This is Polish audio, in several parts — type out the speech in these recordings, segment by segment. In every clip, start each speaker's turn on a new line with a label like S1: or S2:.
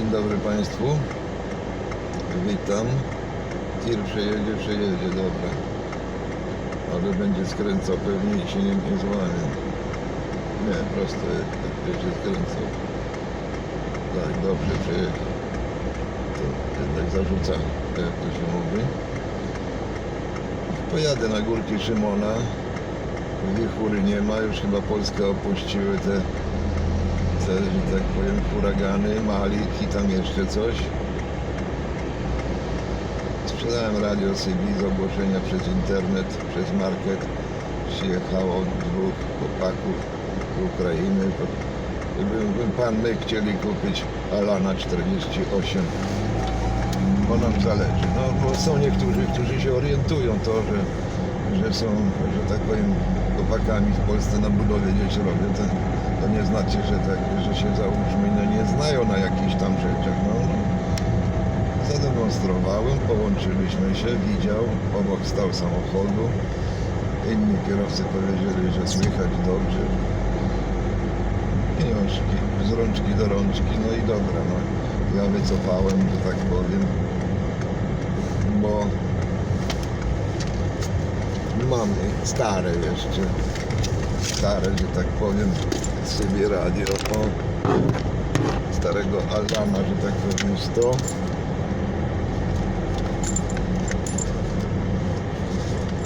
S1: Dzień dobry Państwu. Witam. Tir przejedzie, przejedzie, dobra. Ale będzie skręcał pewnie się nie, nie złamie. Nie, prosto tak będzie skręcał. Tak, dobrze przejedzie. To jednak zarzuca, jak to się mówi. Pojadę na górki Szymona. Wichury nie ma, już chyba Polskę opuściły te te, tak powiem, huragany, Malik i tam jeszcze coś. Sprzedałem radio CD z ogłoszenia przez internet, przez market. Przyjechało dwóch chłopaków z Ukrainy. Bym pan my chcieli kupić Alana 48. Bo nam zależy. No bo są niektórzy, którzy się orientują to, że, że są, że tak powiem, chłopakami w Polsce na budowie gdzieś robią. To, to nie znaczy, że, tak, że się załóżmy no, nie znają na jakichś tam rzeczach. No, no. Zademonstrowałem, połączyliśmy się, widział, obok stał samochodu. Inni kierowcy powiedzieli, że słychać dobrze. Pieniążki, z rączki do rączki, no i dobra, no. Ja wycofałem, że tak powiem, bo mamy stare jeszcze, stare, że tak powiem, sobie radio, o, starego Alana, że tak powiem, 100.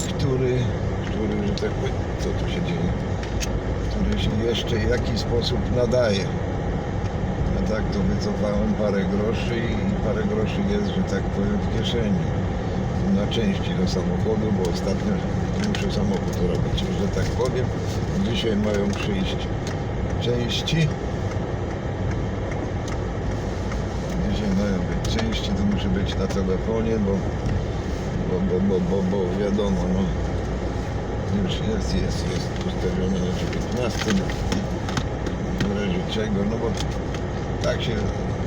S1: Który, który, że tak powiem, co tu się dzieje? Który się jeszcze w jakiś sposób nadaje. A tak to wycofałem parę groszy i parę groszy jest, że tak powiem, w kieszeni. Na części do samochodu, bo ostatnio muszę samochód robić, że tak powiem. Dzisiaj mają przyjść części. Dzisiaj mają być części, to muszę być na telefonie, bo, bo, bo, bo, bo, bo wiadomo, no, już jest, jest, jest ustawione na 19, w razie czego, no bo tak się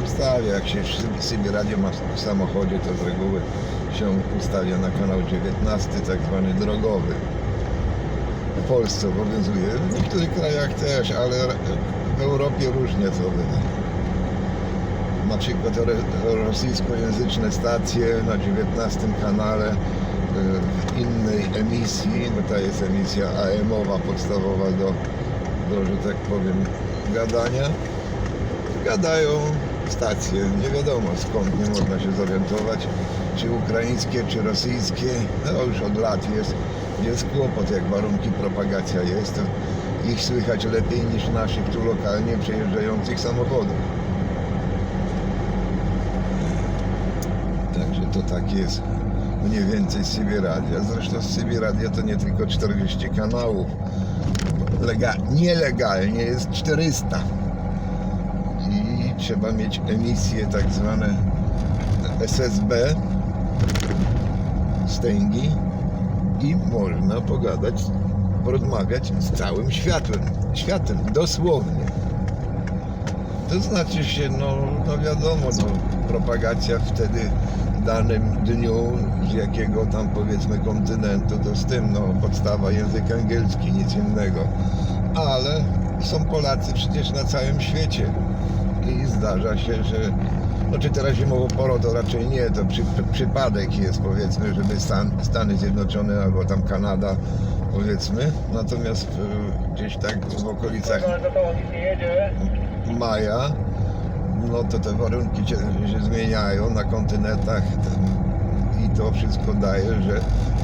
S1: ustawia, jak się w sobie radio ma w samochodzie, to z reguły się ustawia na kanał 19, tak zwany drogowy. W Polsce obowiązuje, w niektórych krajach też, ale w Europie różnie to bywa. Na przykład ro- rosyjskojęzyczne stacje na 19 kanale y, w innej emisji, bo ta jest emisja AM-owa podstawowa do, do, że tak powiem, gadania. Gadają stacje, nie wiadomo skąd, nie można się zorientować, czy ukraińskie, czy rosyjskie, no już od lat jest, jest kłopot, jak warunki propagacja jest, to ich słychać lepiej niż naszych tu lokalnie przejeżdżających samochodów. Także to tak jest mniej więcej z Radia. Zresztą z Radia to nie tylko 40 kanałów. Lega nielegalnie jest 400 i trzeba mieć emisje tak zwane SSB stęgi i można pogadać, porozmawiać z całym światem, światem, dosłownie. To znaczy się, no, no wiadomo, no, propagacja wtedy w danym dniu z jakiego tam powiedzmy kontynentu, to z tym, no, podstawa język angielski, nic innego. Ale są Polacy przecież na całym świecie zdarza się, że no czy teraz zimową porą to raczej nie, to przy, przypadek jest powiedzmy, żeby Stan, Stany Zjednoczone albo tam Kanada powiedzmy, natomiast e, gdzieś tak w okolicach maja, no to te warunki się, się zmieniają na kontynentach. I to wszystko daje, że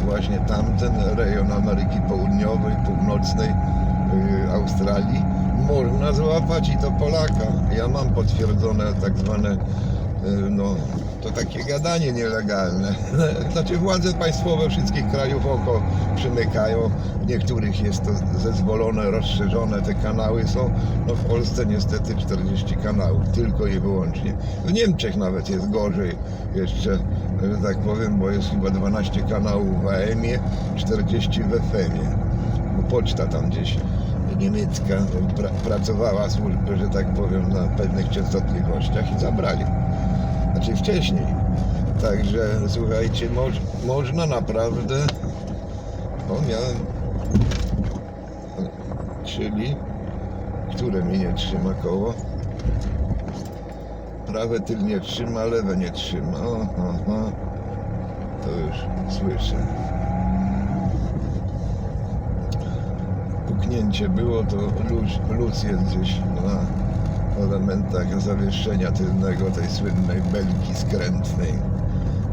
S1: właśnie tamten rejon Ameryki Południowej, Północnej, yy, Australii można złapać i to Polaka. Ja mam potwierdzone tak zwane yy, no, to takie gadanie nielegalne. Znaczy władze państwowe wszystkich krajów oko przymykają. W niektórych jest to zezwolone, rozszerzone te kanały są. No w Polsce niestety 40 kanałów, tylko i wyłącznie. W Niemczech nawet jest gorzej jeszcze, że tak powiem, bo jest chyba 12 kanałów w AM-ie, 40 w FM-ie. Poczta tam gdzieś niemiecka pra, pracowała, że tak powiem, na pewnych częstotliwościach i zabrali znaczy wcześniej. Także słuchajcie, moż, można naprawdę. O, miałem. Czyli które mnie nie trzyma koło. prawe tylnie trzyma, lewe nie trzyma. O. To już słyszę. Puknięcie było, to luz, luz jest gdzieś na elementach zawieszenia tylnego tej słynnej belki skrętnej.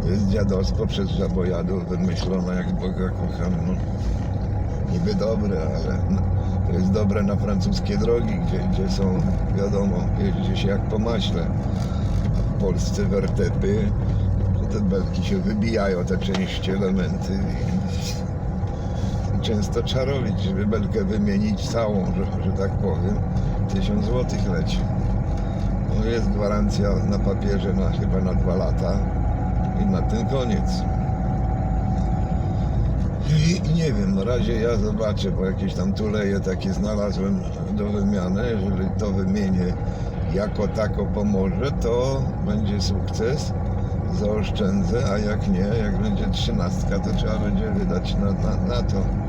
S1: To jest dziadostwo przez żabojadów wymyślone jak Boga kocham. No, niby dobre, ale no, to jest dobre na francuskie drogi, gdzie, gdzie są, wiadomo, jeździ się jak po maśle. A w Polsce wertepy, te belki się wybijają, te części, elementy. I często trzeba robić, żeby belkę wymienić całą, że, że tak powiem. 1000 złotych leci. No jest gwarancja na papierze na chyba na dwa lata i na tym koniec. I nie wiem, na razie ja zobaczę, bo jakieś tam tuleje takie znalazłem do wymiany. Jeżeli to wymienię jako tako pomoże, to będzie sukces, zaoszczędzę, a jak nie, jak będzie trzynastka, to trzeba będzie wydać na, na, na to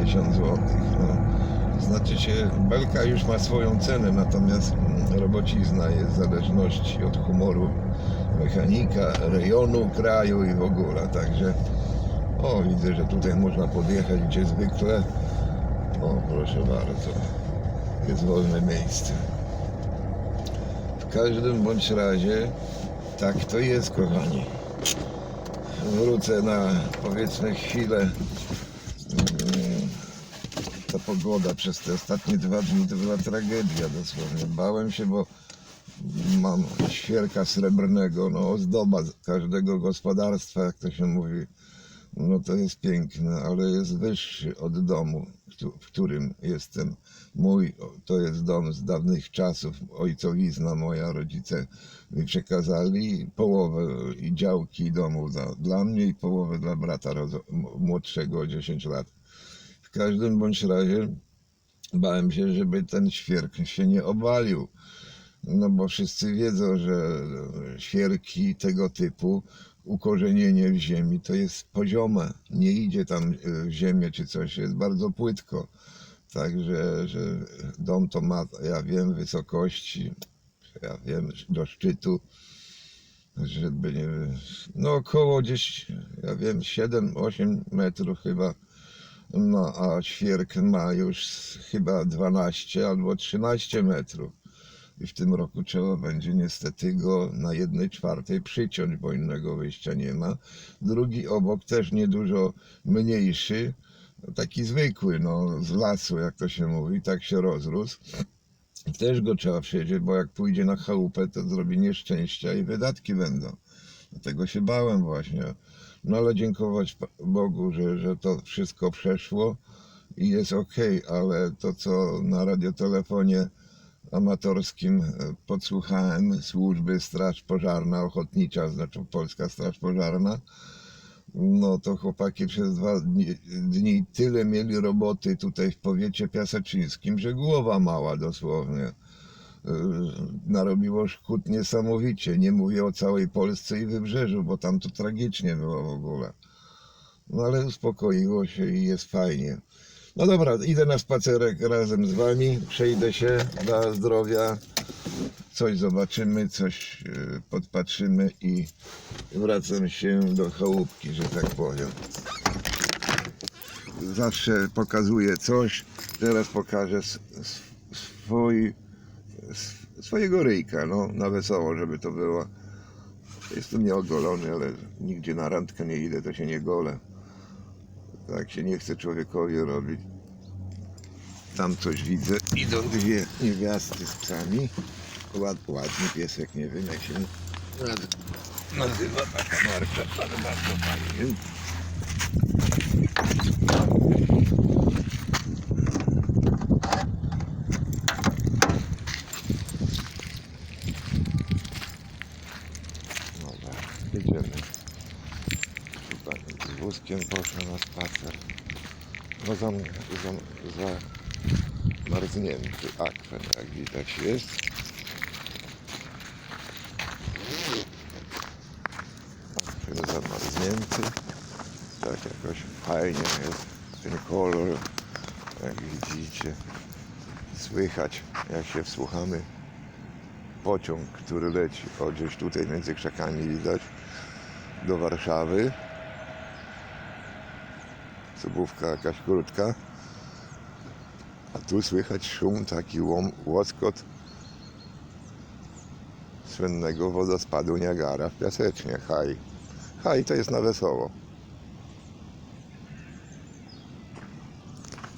S1: tysiąc złotych. No. Znaczy się, belka już ma swoją cenę, natomiast robocizna jest w zależności od humoru mechanika, rejonu kraju i w ogóle. Także o, widzę, że tutaj można podjechać gdzie zwykle. O, proszę bardzo. Jest wolne miejsce. W każdym bądź razie tak to jest, kochani. Wrócę na powiedzmy chwilę. Pogoda przez te ostatnie dwa dni to była tragedia dosłownie. Bałem się, bo mam świerka srebrnego, no ozdoba każdego gospodarstwa, jak to się mówi. No to jest piękne, ale jest wyższy od domu, w którym jestem. Mój to jest dom z dawnych czasów. Ojcowizna moja, rodzice mi przekazali połowę działki domu dla, dla mnie i połowę dla brata młodszego o 10 lat. Każdym bądź razie bałem się, żeby ten świerk się nie obalił. No bo wszyscy wiedzą, że świerki tego typu, ukorzenienie w ziemi to jest poziome. Nie idzie tam y, w ziemię czy coś, jest bardzo płytko. Także, że dom to ma, ja wiem, wysokości, ja wiem, do szczytu, żeby nie, no około gdzieś, ja wiem, 7-8 metrów chyba. No a świerk ma już chyba 12 albo 13 metrów. I w tym roku trzeba będzie niestety go na jednej czwartej przyciąć, bo innego wyjścia nie ma. Drugi obok też niedużo mniejszy, taki zwykły, no z lasu, jak to się mówi, tak się rozrósł. Też go trzeba przejrzeć, bo jak pójdzie na chałupę, to zrobi nieszczęścia i wydatki będą. Dlatego się bałem właśnie. No ale dziękować Bogu, że, że to wszystko przeszło i jest ok, ale to co na radiotelefonie amatorskim e, podsłuchałem służby Straż Pożarna, Ochotnicza, znaczy Polska Straż Pożarna, no to chłopaki przez dwa dni, dni tyle mieli roboty tutaj w powiecie piaseczyńskim, że głowa mała dosłownie. Yy, Narobiło szkód niesamowicie. Nie mówię o całej Polsce i wybrzeżu, bo tam to tragicznie było w ogóle. No ale uspokoiło się i jest fajnie. No dobra, idę na spacerek razem z wami, przejdę się dla zdrowia, coś zobaczymy, coś yy, podpatrzymy i wracam się do chałupki, że tak powiem. Zawsze pokazuję coś, teraz pokażę swój, swojego ryjka, no na wesoło, żeby to było. Jestem nieogolony, ale nigdzie na randkę nie idę, to się nie golę. Tak się nie chce człowiekowi robić. Tam coś widzę. Idą dwie niewiasty z psami. Ład, ładny piesek, nie wiem jak się naz- nazywa taka marka, ale bardzo fajnie. Dobra, jedziemy. Chyba z wózkiem poszła na spacer. No za, za, za marznięty akwen, jak widać jest. Akwen zamarznięty. Tak jakoś fajnie jest ten kolor, jak widzicie. Słychać, jak się wsłuchamy pociąg, który leci, o gdzieś tutaj między krzakami widać, do Warszawy. Subówka jakaś krótka. A tu słychać szum, taki łom, łoskot słynnego wodospadu Niagara w Piasecznie, haj. Haj to jest na wesoło.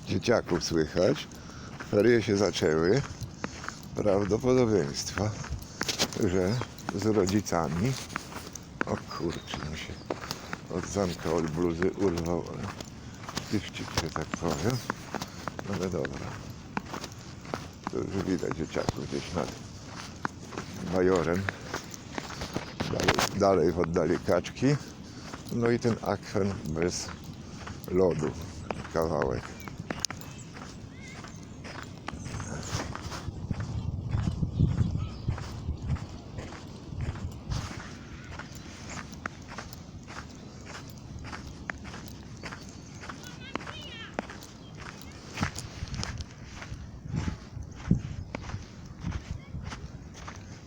S1: Dzieciaków słychać. Ferie się zaczęły. Prawdopodobieństwa, że z rodzicami. O kurczę, mi się od zamka od bluzy urwał sztyfcik, że tak powiem. No ale dobra. To już widać dzieciaków gdzieś nad bajorem. Dalej, dalej w oddali kaczki. No i ten akwen bez lodu. Kawałek.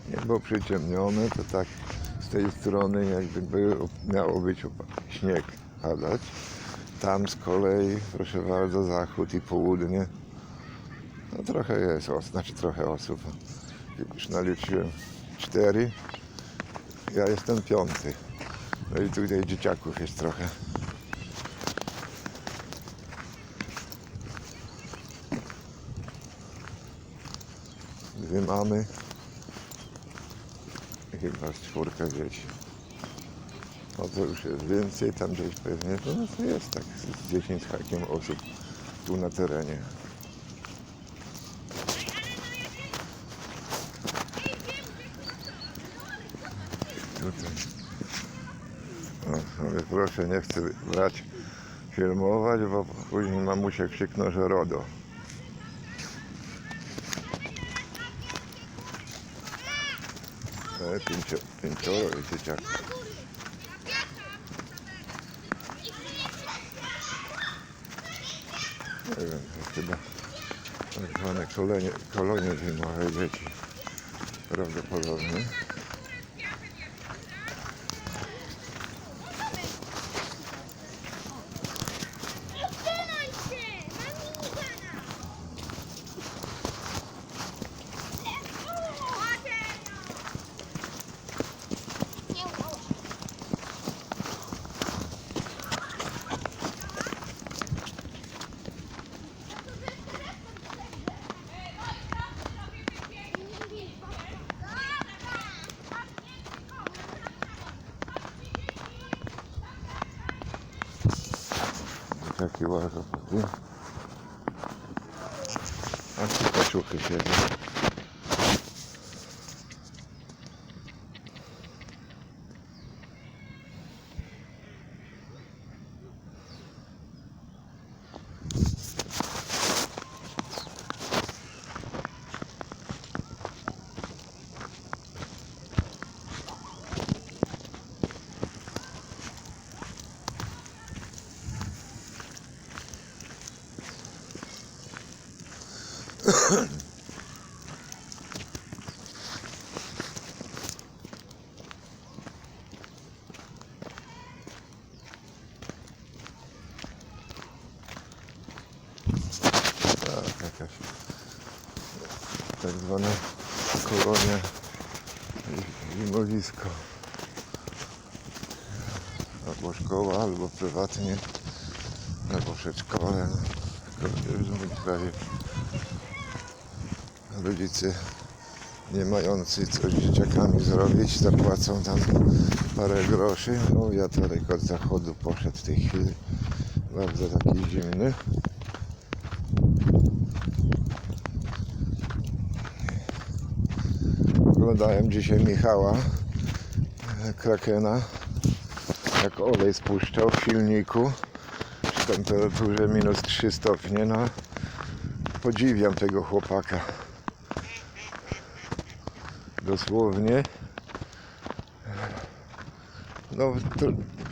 S1: Niebo przyciemnione, to tak z tej strony jakby miało być śnieg padać. Tam z kolei, proszę bardzo, zachód i południe. No trochę jest osób, znaczy trochę osób. Już naliczyłem cztery. Ja jestem piąty. No i tutaj dzieciaków jest trochę. Dwie mamy. I Chyba z czwórka dzieci. No to już jest więcej, tam gdzieś pewnie, to, no to jest tak z 10 z hakiem osób tu na terenie. Tutaj. O, ale proszę, nie chcę brać, filmować, bo później mamusia krzykną, że RODO. E, pięcio, pięcioro jest dzieciaków. Nie wiem, to chyba tak zwane kolonie, kolonie zimowe dzieci. Prawdopodobnie. Taki łażą sobie. A tu kaczuchy siedzą. Tak, jakaś tak zwane kolonia i zimowisko. Albo szkoła, albo prywatnie, albo przedszkole. W moim kraju rodzice nie mający coś z dzieciakami zrobić, zapłacą tam parę groszy. No wiatorek od zachodu poszedł w tej chwili. Bardzo taki zimny. Oglądałem dzisiaj Michała Krakena, jak olej spuszczał w silniku przy temperaturze minus 3 stopnie. No, podziwiam tego chłopaka. Dosłownie. No, to,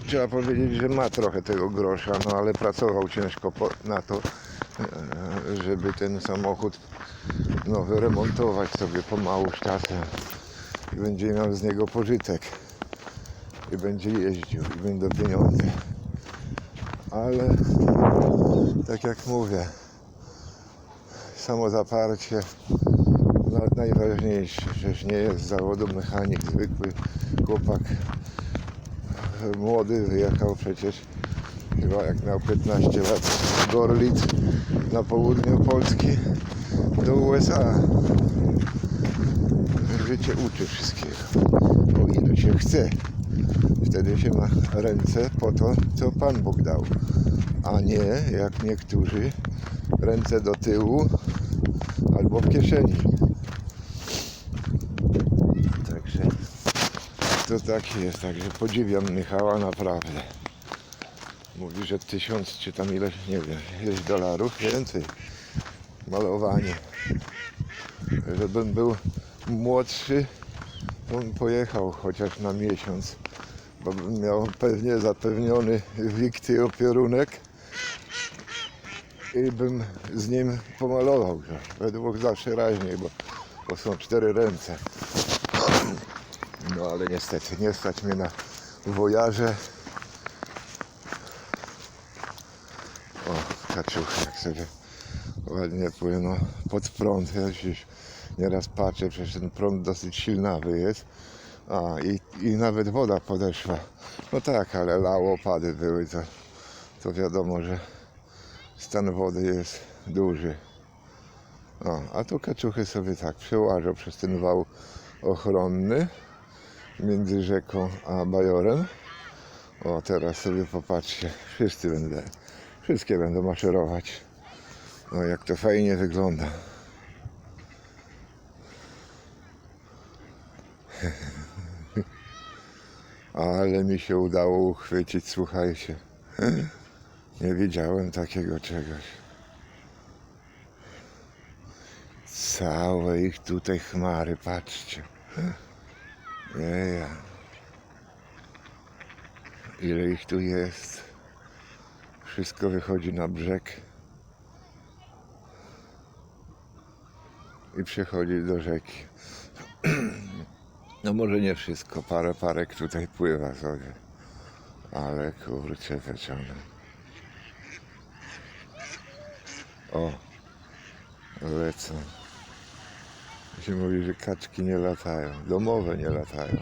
S1: trzeba powiedzieć, że ma trochę tego grosza, no ale pracował ciężko po, na to, żeby ten samochód no, wyremontować sobie pomału z czasem. i będzie miał z niego pożytek i będzie jeździł i będą pieniądze. Ale tak jak mówię, samozaparcie na- najważniejsze, że nie jest zawodu mechanik, zwykły chłopak młody wyjechał przecież chyba jak miał 15 lat z Gorlic na południu Polski do USA. Życie uczy wszystkiego, o ile się chce. Wtedy się ma ręce po to, co Pan Bóg dał, a nie jak niektórzy ręce do tyłu albo w kieszeni. Także to tak jest, także podziwiam Michała naprawdę. Mówi, że tysiąc czy tam ileś, nie wiem, ileś dolarów, więcej. Malowanie. Żebym był młodszy, bym pojechał chociaż na miesiąc, bo miał pewnie zapewniony wikty opierunek i bym z nim pomalował. Według zawsze raźniej, bo, bo są cztery ręce. No ale niestety, nie stać mnie na wojarze. O, kaczuchy jak sobie ładnie płyną pod prąd. Ja gdzieś nieraz patrzę, przecież ten prąd dosyć silnawy jest. A i, i nawet woda podeszła. No tak, ale lało, opady były, to, to wiadomo, że stan wody jest duży. O, a tu kaczuchy sobie tak przełażą przez ten wał ochronny między rzeką a bajorem. O, teraz sobie popatrzcie, wszyscy będą, wszystkie będą maszerować. No, jak to fajnie wygląda. Ale mi się udało uchwycić, słuchajcie. Nie widziałem takiego czegoś. Całe ich tutaj chmary, patrzcie. Jeja. Ile ich tu jest. Wszystko wychodzi na brzeg. I przechodzi do rzeki. No może nie wszystko, parę parek tutaj pływa sobie. Ale kurczę pieczone. O, lecą. się mówi, że kaczki nie latają, domowe nie latają.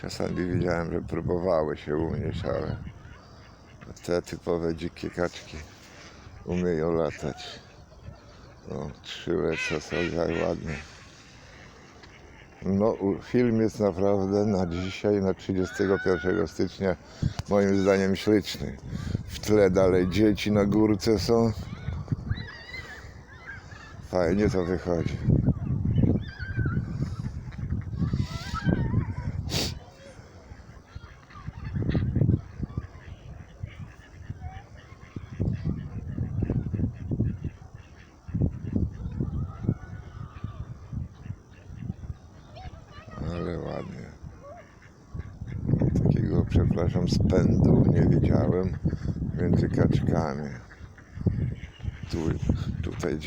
S1: Czasami widziałem, że próbowały się unieść, ale te typowe dzikie kaczki umieją latać. O, trzy lecą sobie ładnie. No, film jest naprawdę na dzisiaj, na 31 stycznia, moim zdaniem śliczny. W tle dalej dzieci na górce są. Fajnie to wychodzi. Ale ładnie. Takiego, przepraszam, spędu nie widziałem między kaczkami. Tu,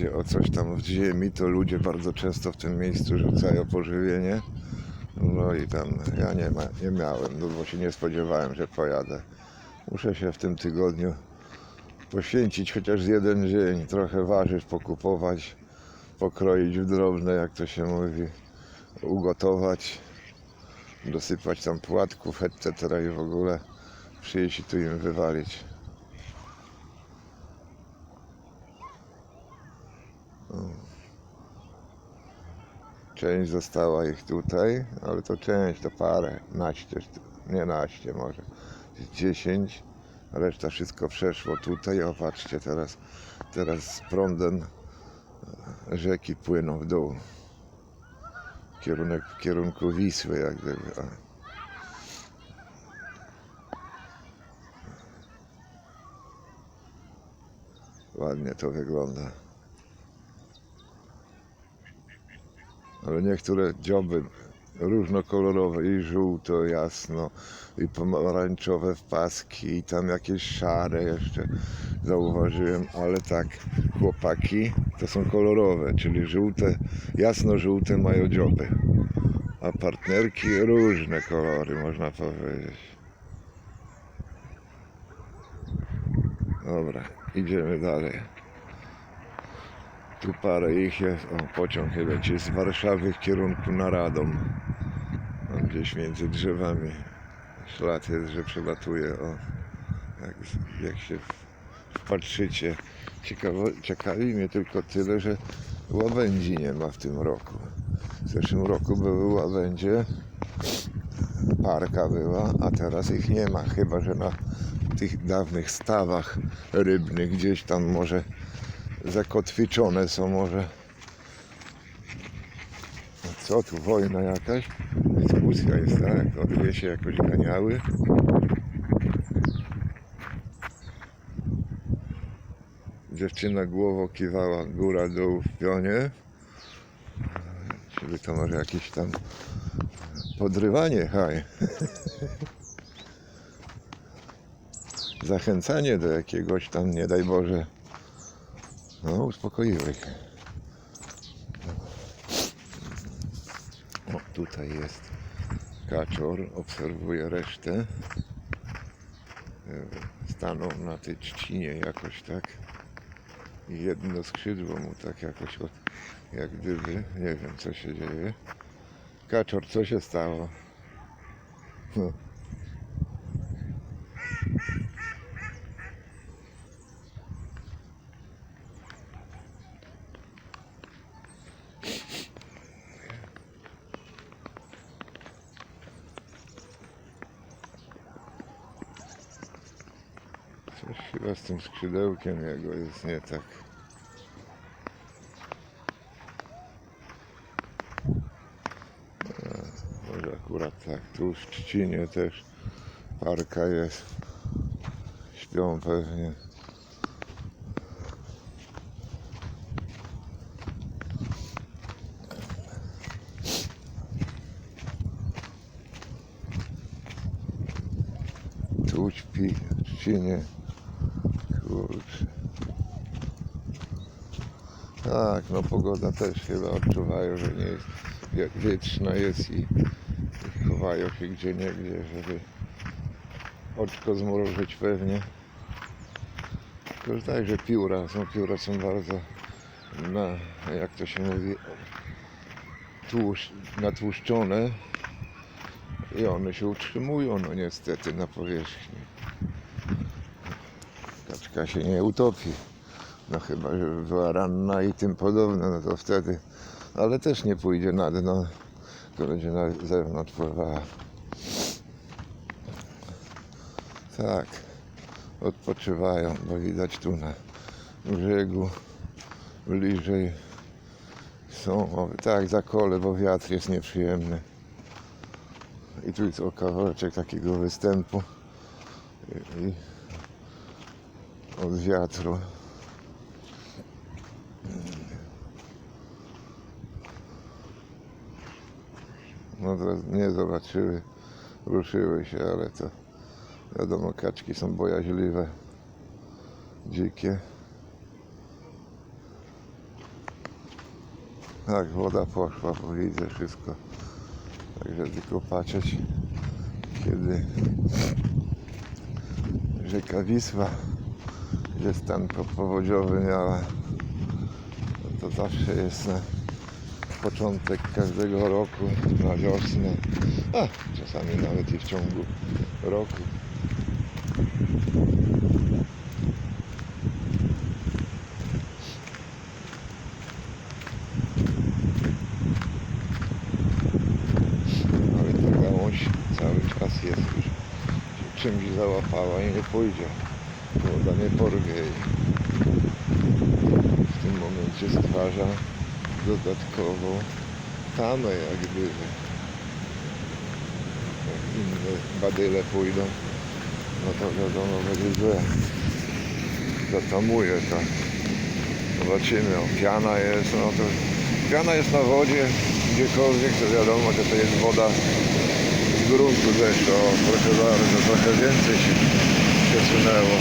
S1: gdzie o coś tam w ziemi, to ludzie bardzo często w tym miejscu rzucają pożywienie. No i tam ja nie, ma, nie miałem, no bo się nie spodziewałem, że pojadę. Muszę się w tym tygodniu poświęcić chociaż jeden dzień, trochę warzyw pokupować, pokroić w drobne, jak to się mówi, ugotować, dosypać tam płatków, etc. i w ogóle przyjść i tu im wywalić. Część została ich tutaj, ale to część, to parę, naście, nie naście może, dziesięć, reszta wszystko przeszło tutaj, o patrzcie teraz, teraz z prądem e, rzeki płyną w dół, kierunek w kierunku Wisły jak gdyby. Ładnie to wygląda. Ale niektóre dzioby różnokolorowe i żółto, jasno i pomarańczowe w paski i tam jakieś szare jeszcze zauważyłem, ale tak chłopaki to są kolorowe, czyli żółte, jasno żółte mają dzioby. a partnerki różne kolory, można powiedzieć. Dobra, idziemy dalej. Tu parę ich jest. O, pociąg leci z Warszawy w kierunku na Radom. Gdzieś między drzewami. Ślad jest, że przelatuje. O, jak, jak się wpatrzycie. Ciekawo, ciekawi mnie tylko tyle, że łabędzi nie ma w tym roku. W zeszłym roku były łabędzie, parka była, a teraz ich nie ma, chyba że na tych dawnych stawach rybnych gdzieś tam może zakotwiczone są może. No co tu, wojna jakaś? Dyskusja jest, tak? To dwie się jakoś ganiały. Dziewczyna głową kiwała góra dół w pionie. Czyli to może jakieś tam podrywanie, haj. Zachęcanie do jakiegoś tam, nie daj Boże. No, uspokoiły się. O, tutaj jest kaczor, obserwuje resztę. E, Stanął na tej trzcinie jakoś tak. I jedno skrzydło mu tak jakoś od, jak gdyby, nie wiem co się dzieje. Kaczor, co się stało? No. Coś chyba z tym skrzydełkiem jego jest nie tak. E, Może akurat tak, tu w Trzcinie też parka jest. Śpią pewnie. Tu śpi w Trzcinie. Kurczę. Tak, no pogoda też chyba odczuwają, że nie jest wietrzna jest i, i chowają się gdzie niegdzie, żeby oczko zmrużyć pewnie. Tylko tak, że pióra, są pióra są bardzo na, jak to się mówi, tłuszcz, natłuszczone i one się utrzymują, no niestety, na powierzchni. Kaczka się nie utopi. No chyba, że była ranna i tym podobne, no to wtedy. Ale też nie pójdzie na dno, to będzie na zewnątrz pływała. Tak, odpoczywają, bo widać tu na brzegu bliżej są, tak, za kole, bo wiatr jest nieprzyjemny. I tu jest o kawałeczek takiego występu i, i od wiatru. No to nie zobaczyły, ruszyły się, ale to wiadomo, kaczki są bojaźliwe, dzikie. Tak, woda poszła, bo widzę wszystko. Także tylko patrzeć, kiedy rzeka Wisła, gdzie stan po- powodziowy miała, to zawsze jest początek każdego roku, na wiosnę, a czasami nawet i w ciągu roku. Ale ta gałąź cały czas jest już się czymś załapała i nie pójdzie. Woda nie porwie jej. W tym momencie stwarza dodatkową tamę jak gdyby. Jak inne badyle pójdą, no to wiadomo będzie źle. Zatamuje to. Zobaczymy, o, piana jest, no to piana jest na wodzie, gdziekolwiek, to wiadomo, że to jest woda z gruntu zresztą. O, proszę bardzo, trochę więcej się przesunęło.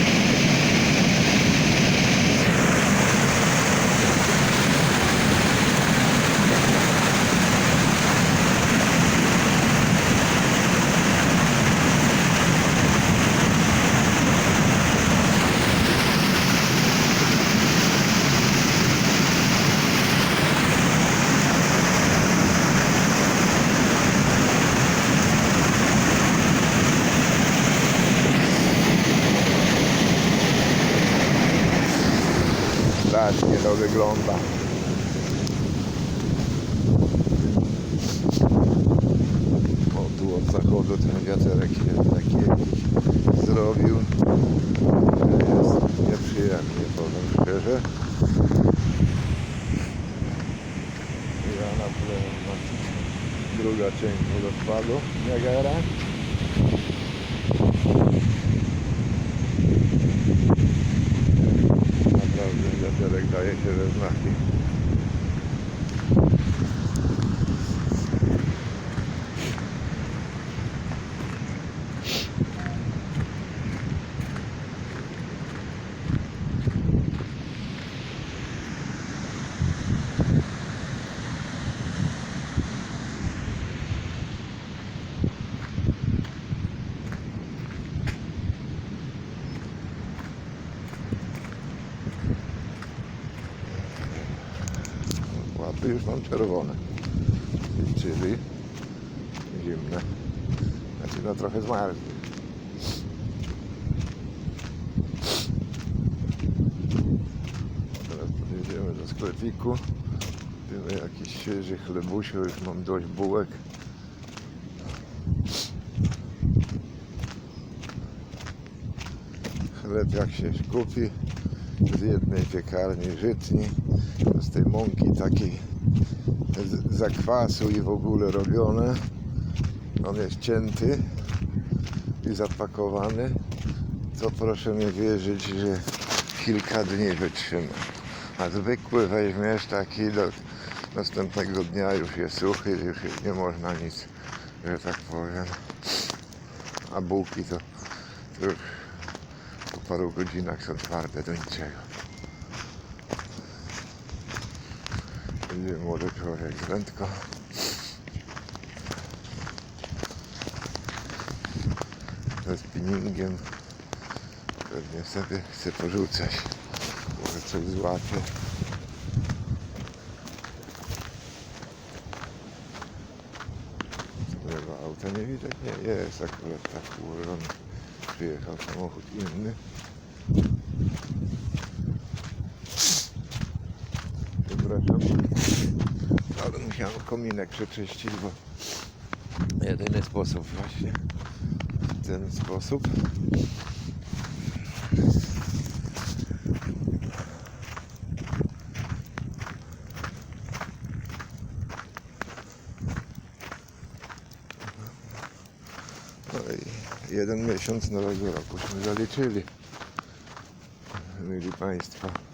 S1: Wygląda. O, tu od zachodu ten wiaterek jest taki jakiś zrobił, jest nieprzyjemnie, powiem szczerze. Ja na druga część wodospadu Niagara. Naprawdę wiaterek daje się we znaki. Łapy już mam czerwone. Czyli zimne. Znaczy no trochę zmarzły. Teraz podjedziemy do sklepiku. Tyle jakiś świeży chlebusiu, już mam dość bułek. Chleb jak się kupi z jednej piekarni żytni, z tej mąki takiej z zakwasu i w ogóle robione. On jest cięty i zapakowany. To proszę mi wierzyć, że kilka dni wytrzyma. A zwykły weźmiesz taki do następnego dnia już jest suchy, już nie można nic, że tak powiem. A bułki to, już po paru godzinach są twarde do niczego. Idzie młody człowiek z wędką. Ze spinningiem. Pewnie sobie chce porzucać. Może coś złapie. Lewa auta nie widać? Nie, jest akurat tak ułożony. Przyjechał samochód inny. Kominek przeczyścić, bo jedyny sposób właśnie w ten sposób. No jeden miesiąc nowego rokuśmy zaliczyli. Mili Państwo.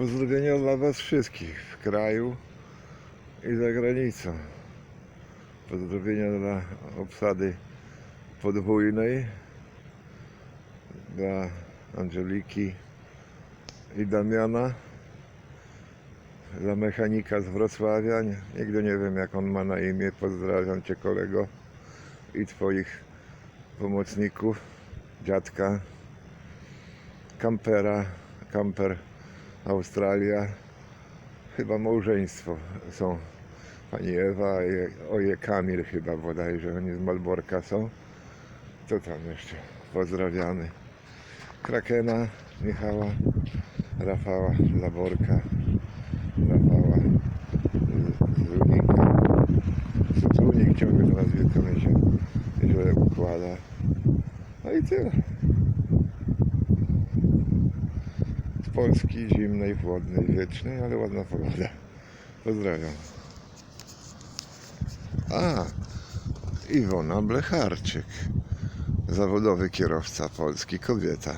S1: Pozdrowienia dla Was wszystkich w kraju i za granicą. Pozdrowienia dla obsady podwójnej, dla Angeliki i Damiana, dla mechanika z Wrocławia. Nigdy nie wiem jak on ma na imię. Pozdrawiam Cię kolego i Twoich pomocników, dziadka, kampera, kamper Australia. Chyba małżeństwo są pani Ewa oje Kamil chyba bodajże, oni z Malborka są. To tam jeszcze pozdrawiamy. Krakena, Michała, Rafała, Laborka, Rafała z, z Lunika. Lunik ciągle to nazwisko się źle układa. No i tyle. Z Polski zimnej, chłodnej, wiecznej, ale ładna pogoda. Pozdrawiam. A, Iwona Blecharczyk. Zawodowy kierowca polski, kobieta.